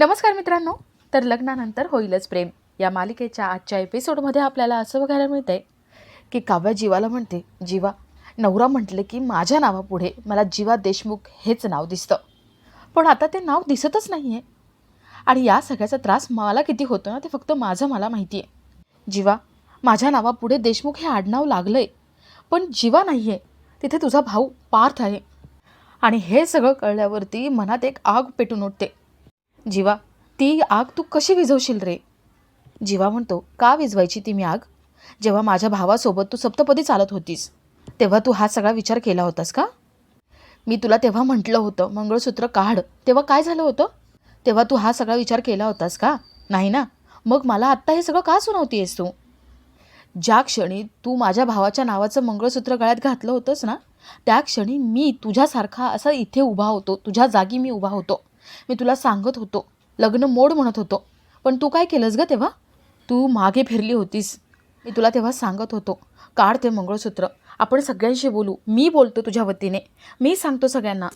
नमस्कार मित्रांनो. तर लग्नानंतर होईलच प्रेम. या मालिकेच्या आजच्या एपिसोडमध्ये आपल्याला असं बघायला मिळतंय की काव्या जीवाला म्हणते जीवा नवरा म्हटलं की माझ्या नावापुढे मला जीवा देशमुख हेच नाव दिसतं. पण आता ते नाव दिसतच नाही आहे आणि या सगळ्याचा त्रास मला किती होतो ना ते फक्त माझं मला माहिती आहे जीवा माझ्या नावापुढे देशमुख हे आडनाव लागलं आहे पण जीवा नाही आहे तिथे तुझा भाऊ पार्थ आहे. आणि हे सगळं कळल्यावरती मनात एक आग पेटून उठते. जीवा ती आग तू कशी विझवशील रे? जीवा म्हणतो का विझवायची ती मी आग? जेव्हा माझ्या भावासोबत तू सप्तपदी चालत होतीस तेव्हा तू हा सगळा विचार केला होतास का? मी तुला तेव्हा म्हटलं होतं मंगळसूत्र काढ तेव्हा काय झालं होतं? तेव्हा तू हा सगळा विचार केला होतास का? नाही ना? मग मला आत्ता हे सगळं का सुनावतीयस तू? ज्या क्षणी तू माझ्या भावाच्या नावाचं मंगळसूत्र गळ्यात घातलं होतंस ना त्या क्षणी मी तुझ्यासारखा असा इथे उभा होतो तुझ्या जागी मी उभा होतो. मी तुला सांगत होतो. लग्न मोड म्हणत होतो. पण तू काय केलंस ग तेव्हा? तू मागे फिरली होतीस. मी तुला तेव्हा सांगत होतो. काढ ते मंगळसूत्र. आपण सगळ्यांशी बोलू. मी बोलतो तुझ्या वतीने. मी सांगतो सगळ्यांना.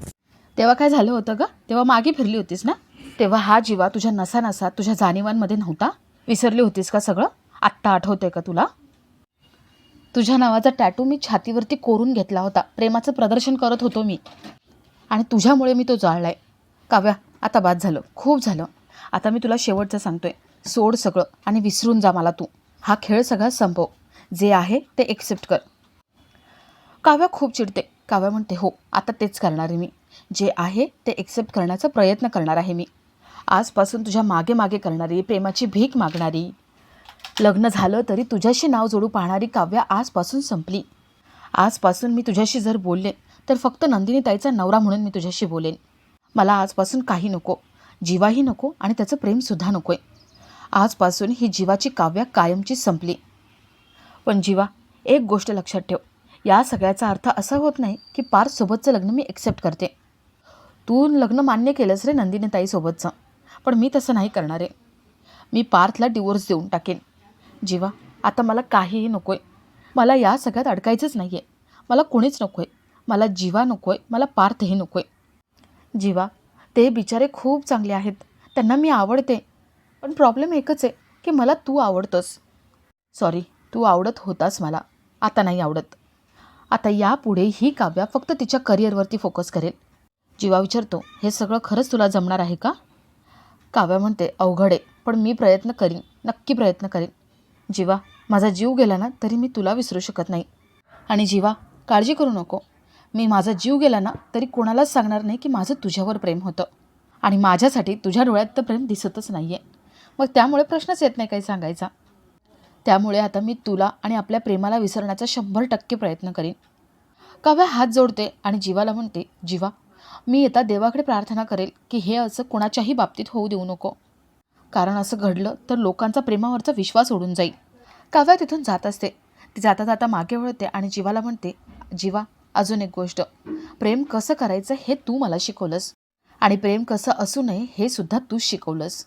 तेव्हा काय झालं होतं का तेव्हा मागे फिरली होतीस ना? तेव्हा हा जीवा तुझ्या नसा नसा तुझ्या जाणीवांमध्ये नव्हता? विसरली होतीस का सगळं? आत्ता आठवतंय का तुला? तुझ्या नावाचा टॅटू मी छातीवरती कोरून घेतला होता. प्रेमाचं प्रदर्शन करत होतो मी. आणि तुझ्यामुळे मी तो जाळलाय. काव्या आता बाद झालं. खूप झालं. आता मी तुला शेवटचं सांगतोय. सोड सगळं आणि विसरून जा मला तू. हा खेळ सगळा संपव. जे आहे ते एक्सेप्ट कर. काव्या खूप चिडते. काव्या म्हणते हो आता तेच करणार आहे मी. जे आहे ते एक्सेप्ट करण्याचा प्रयत्न करणार आहे मी. आजपासून तुझ्या मागे मागे करणारी प्रेमाची भीक मागणारी. लग्न झालं तरी तुझ्याशी नाव जोडू पाहणारी काव्या आजपासून संपली. आजपासून मी तुझ्याशी जर बोलले तर फक्त नंदिनी ताईचा नवरा म्हणून मी तुझ्याशी बोलेन. मला आजपासून काही नको जीवाही नको आणि त्याचं प्रेमसुद्धा नको आहे आजपासून ही जीवाची काव्या कायमची संपली. पण जीवा एक गोष्ट लक्षात ठेव. या सगळ्याचा अर्थ असा होत नाही की पार्थसोबतचं लग्न मी एक्सेप्ट करते. तू लग्न मान्य केलंस रे नंदिनी ताईसोबतचं पण मी तसं नाही करणार आहे. मी पार्थला डिवोर्स देऊन टाकेन. जीवा आता मला काहीही नको आहे मला या सगळ्यात अडकायचंच नाही आहे मला कोणीच नको आहे मला जीवा नको आहे मला पार्थही नको आहे जीवा ते बिचारे खूप चांगले आहेत. त्यांना मी आवडते. पण प्रॉब्लेम एकच आहे की मला तू आवडतंस. सॉरी तू आवडत होतास मला. आता नाही आवडत. आता यापुढे ही काव्या फक्त तिच्या करिअरवरती फोकस करेल. जीवा विचारतो हे सगळं खरंच तुला जमणार आहे का? काव्या म्हणते अवघड आहे पण मी प्रयत्न करीन नक्की प्रयत्न करीन. जीवा माझा जीव गेला ना तरी मी तुला विसरू शकत नाही. आणि जीवा काळजी करू नको. मी माझा जीव गेला ना तरी कोणालाच सांगणार नाही की माझं तुझ्यावर प्रेम होतं. आणि माझ्यासाठी तुझ्या डोळ्यात तर प्रेम दिसतच नाही आहे मग त्यामुळे प्रश्नच येत नाही काही सांगायचा. त्यामुळे आता मी तुला आणि आपल्या प्रेमाला विसरण्याचा शंभर टक्के प्रयत्न करीन. काव्या हात जोडते आणि जीवाला म्हणते जीवा मी येता देवाकडे प्रार्थना करेल की हे असं कोणाच्याही बाबतीत होऊ देऊ नको. कारण असं घडलं तर लोकांचा प्रेमावरचा विश्वास उडून जाईल. काव्या तिथून जात असते. ती जाता जाता मागे वळते आणि जीवाला म्हणते जीवा अजून एक गोष्ट. प्रेम कसं करायचं हे तू मला शिकवलंस आणि प्रेम कसं असू नये हे सुद्धा तू शिकवलंस.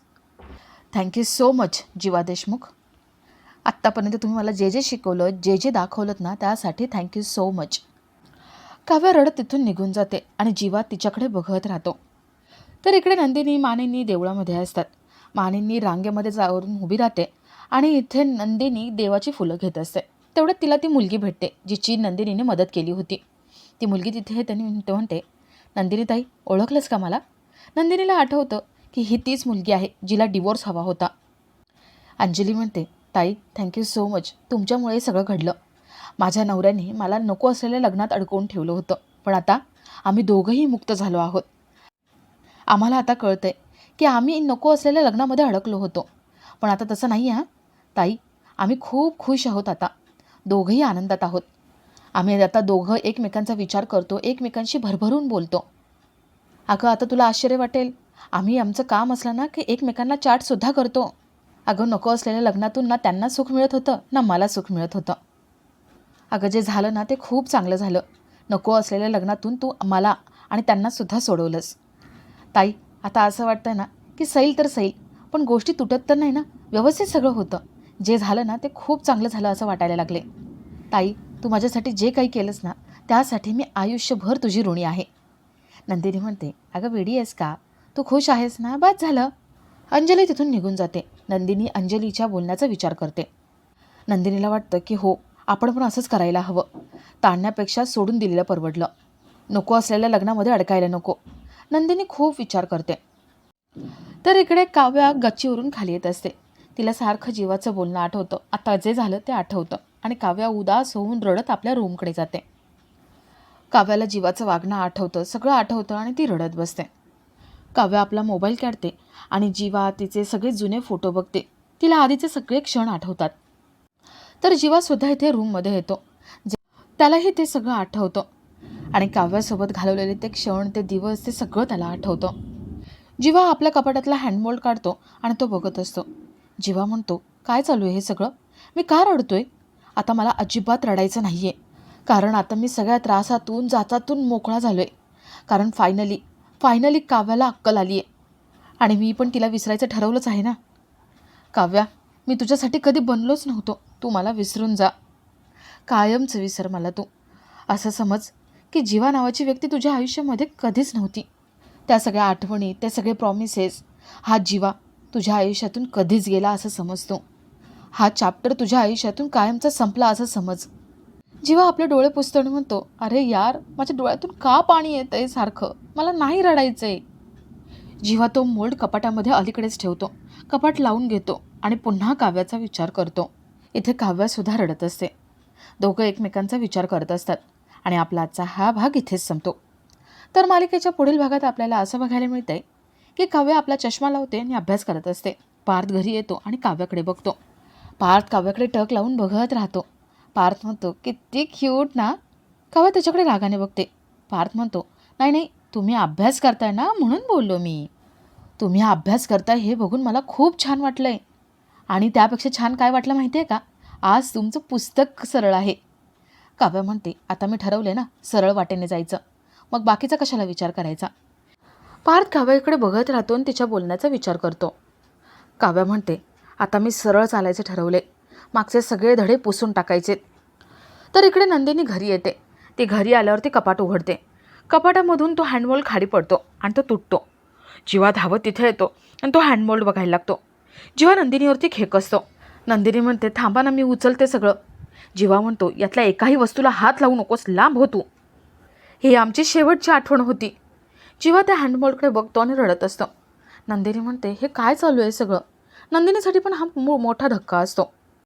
Thank you so much Jiva Deshmukh. आत्तापर्यंत तुम्ही मला जे जे शिकवलं जे जे दाखवलं ना त्यासाठी थँक्यू सो मच काव्या रडत तिथून निघून जाते आणि जीवा तिच्याकडे बघत राहतो. तर इकडे नंदिनी मानिनी देवळामध्ये असतात. मानिनी रांगेमध्ये जावरून उभी राहते आणि इथे नंदिनी देवाची फुलं घेत असते. तेवढ्यात तिला ती मुलगी भेटते जिची नंदिनीने मदत केली होती. ती मुलगी तिथे त्यांनी म्हणते म्हणते नंदिनीताई ओळखलंच ओळखलंस का मला? नंदिनीला आठवतं की ही तीच मुलगी आहे जिला डिवोर्स हवा होता. अंजली म्हणते ताई थँक्यू सो मच तुमच्यामुळे सगळं घडलं. माझ्या नवऱ्याने मला नको असलेल्या लग्नात अडकवून ठेवलं होतं. पण आता आम्ही दोघंही मुक्त झालो आहोत. आम्हाला आता कळतंय की आम्ही नको असलेल्या लग्नामध्ये अडकलो होतो. पण आता तसं नाही आहे ताई आम्ही खूप खुश आहोत आता. दोघंही आनंदात आहोत. आम्ही आता दोघं एकमेकांचा विचार करतो एकमेकांशी भरभरून बोलतो. अगं आता तुला आश्चर्य वाटेल. आम्ही आमचं काम असलं ना की एकमेकांना चाटसुद्धा करतो. अगं नको असलेल्या लग्नातून ना त्यांना सुख मिळत होतं ना मला सुख मिळत होतं. अगं जे झालं ना ते खूप चांगलं झालं. नको असलेल्या लग्नातून तू मला आणि त्यांनासुद्धा सोडवलंस. ताई आता असं वाटतं ना की सैल तर सैल पण गोष्टी तुटत तर नाही ना? व्यवस्थित सगळं होतं. जे झालं ना ते खूप चांगलं झालं असं वाटायला लागले. ताई तू माझ्यासाठी जे काही केलंस ना त्यासाठी मी आयुष्यभर तुझी ऋणी आहे. नंदिनी म्हणते अगं वेडी आहेस का? तू खुश आहेस ना? बस झालं. अंजली तिथून निघून जाते. नंदिनी अंजलीच्या बोलण्याचा विचार करते. नंदिनीला वाटतं की हो आपण पण असंच करायला हवं. ताणण्यापेक्षा सोडून दिलेलं परवडलं. नको असलेल्या लग्नामध्ये अडकायला नको. नंदिनी खूप विचार करते. तर इकडे काव्या गच्चीवरून खाली येत असते. तिला सारखं जीवाचं बोलणं आठवतं. आता जे झालं ते आठवतं. आणि काव्या उदास होऊन रडत आपल्या रूमकडे जाते. काव्याला जीवाचं वागणं आठवतं सगळं आठवतं आणि ती रडत बसते. काव्या आपला मोबाईल काढते आणि जीवा तिचे सगळे जुने फोटो बघते. तिला आधीचे सगळे क्षण आठवतात. तर जीवासुद्धा इथे रूममध्ये येतो. त्यालाही ते सगळं आठवतं. आणि काव्यासोबत घालवलेले ते क्षण ते दिवस ते सगळं त्याला आठवतं. जीवा आपल्या कपाटातला हँडमोल्ड काढतो आणि तो बघत असतो. जीवा म्हणतो काय चालू आहे हे सगळं? मी का रडतोय? आता मला अजिबात रडायचं नाही आहे कारण आता मी सगळ्या त्रासातून जाचातून मोकळा झालो आहे कारण फायनली फायनली काव्याला अक्कल आली आहे आणि मी पण तिला विसरायचं ठरवलंच आहे ना. काव्या मी तुझ्यासाठी कधी बनलोच नव्हतो. तू मला विसरून जा. कायमच विसर मला तू. असं समज की जीवा नावाची व्यक्ती तुझ्या आयुष्यामध्ये कधीच नव्हती. त्या सगळ्या आठवणी ते सगळे प्रॉमिसेस हा जीवा तुझ्या आयुष्यातून कधीच गेला असं समजतो. हा चॅप्टर तुझ्या आयुष्यातून कायमचा संपला असं समज. जेव्हा आपले डोळे पुसतो आणि म्हणतो अरे यार माझ्या डोळ्यातून का पाणी येत आहे सारखं? मला नाही रडायचं आहे जेव्हा तो मोल्ड कपाटामध्ये अलीकडेच ठेवतो कपाट लावून घेतो आणि पुन्हा काव्याचा विचार करतो. इथे काव्यासुद्धा रडत असते. दोघं एकमेकांचा विचार करत असतात आणि आपला आजचा हा भाग इथेच संपतो. तर मालिकेच्या पुढील भागात आपल्याला असं बघायला मिळतंय की काव्य आपला चष्मा लावते आणि अभ्यास करत असते. पार्थ घरी येतो आणि काव्याकडे बघतो. पार्थ काव्याकडे टक लावून बघत राहतो. पार्थ म्हणतो किती क्यूट ना. काव्या त्याच्याकडे रागाने बघते. पार्थ म्हणतो नाही नाही तुम्ही अभ्यास करताय ना म्हणून बोललो मी. तुम्ही अभ्यास करताय हे बघून मला खूप छान वाटलं आहे आणि त्यापेक्षा छान काय वाटलं माहिती आहे का? आज तुमचं पुस्तक सरळ आहे. काव्य म्हणते आता मी ठरवले ना सरळ वाटेने जायचं. मग बाकीचा कशाला विचार करायचा? पार्थ काव्याकडे बघत राहतो आणि तिच्या बोलण्याचा विचार करतो. काव्या म्हणते आता मी सरळ चालायचे ठरवले. मागचे सगळे धडे पुसून टाकायचे. तर इकडे नंदिनी घरी येते. ती घरी आल्यावर ती कपाट उघडते. कपाटामधून तो हँडमोल्ड खाली पडतो आणि तो तुटतो. जीवा धावत तिथे येतो आणि तो हँडमोल्ड बघायला लागतो. जीवा नंदिनीवरती खेक असतो. नंदिनी म्हणते थांबा ना मी उचलते सगळं. जीवा म्हणतो यातल्या एकाही वस्तूला हात लावू नकोस लांब हो तू. ही आमची शेवटची आठवण होती. जीवा त्या हँडमोल्डकडे बघतो आणि रडत असतो. नंदिनी म्हणते हे काय चालू आहे सगळं? नंदिनीसाठी पण हा मो मोठा धक्का असतो.